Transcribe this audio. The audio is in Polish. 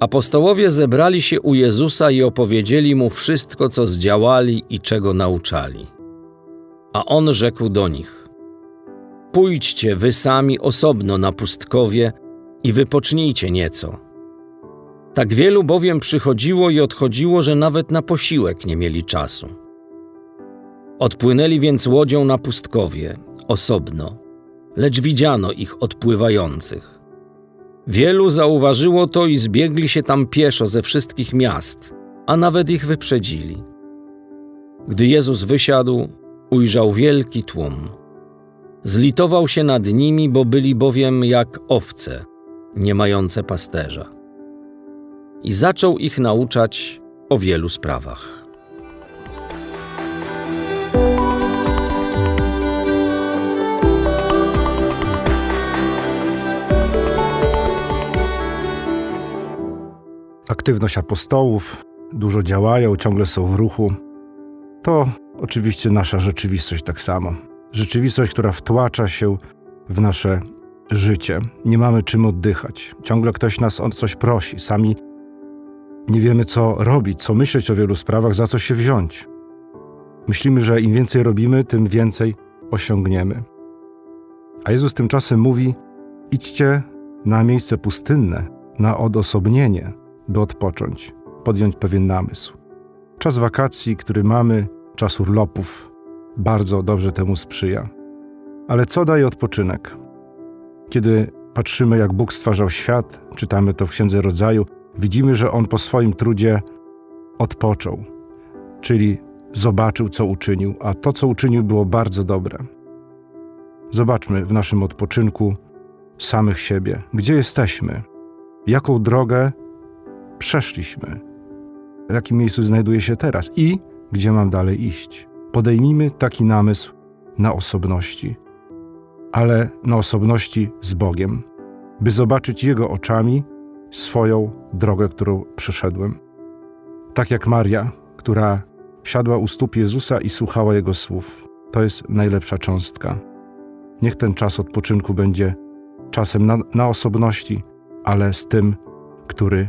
Apostołowie zebrali się u Jezusa i opowiedzieli mu wszystko, co zdziałali i czego nauczali. A on rzekł do nich: Pójdźcie wy sami osobno na pustkowie i wypocznijcie nieco. Tak wielu bowiem przychodziło i odchodziło, że nawet na posiłek nie mieli czasu. Odpłynęli więc łodzią na pustkowie, osobno lecz widziano ich odpływających. Wielu zauważyło to i zbiegli się tam pieszo ze wszystkich miast, a nawet ich wyprzedzili. Gdy Jezus wysiadł, ujrzał wielki tłum. Zlitował się nad nimi, bo byli bowiem jak owce, nie mające pasterza. I zaczął ich nauczać o wielu sprawach. Aktywność apostołów, dużo działają, ciągle są w ruchu. To oczywiście nasza rzeczywistość tak samo. Rzeczywistość, która wtłacza się w nasze życie. Nie mamy czym oddychać. Ciągle ktoś nas o coś prosi. Sami nie wiemy, co robić, co myśleć o wielu sprawach, za co się wziąć. Myślimy, że im więcej robimy, tym więcej osiągniemy. A Jezus tymczasem mówi: idźcie na miejsce pustynne, na odosobnienie, by odpocząć, podjąć pewien namysł. Czas wakacji, który mamy, czas urlopów, bardzo dobrze temu sprzyja. Ale co daje odpoczynek? Kiedy patrzymy, jak Bóg stwarzał świat, czytamy to w Księdze Rodzaju, widzimy, że On po swoim trudzie odpoczął, czyli zobaczył, co uczynił, a to, co uczynił, było bardzo dobre. Zobaczmy w naszym odpoczynku samych siebie, gdzie jesteśmy, jaką drogę przeszliśmy, w jakim miejscu znajduję się teraz i gdzie mam dalej iść. Podejmijmy taki namysł na osobności, ale na osobności z Bogiem, by zobaczyć Jego oczami swoją drogę, którą przeszedłem. Tak jak Maria, która siadła u stóp Jezusa i słuchała Jego słów. To jest najlepsza cząstka. Niech ten czas odpoczynku będzie czasem na, na osobności, ale z tym, który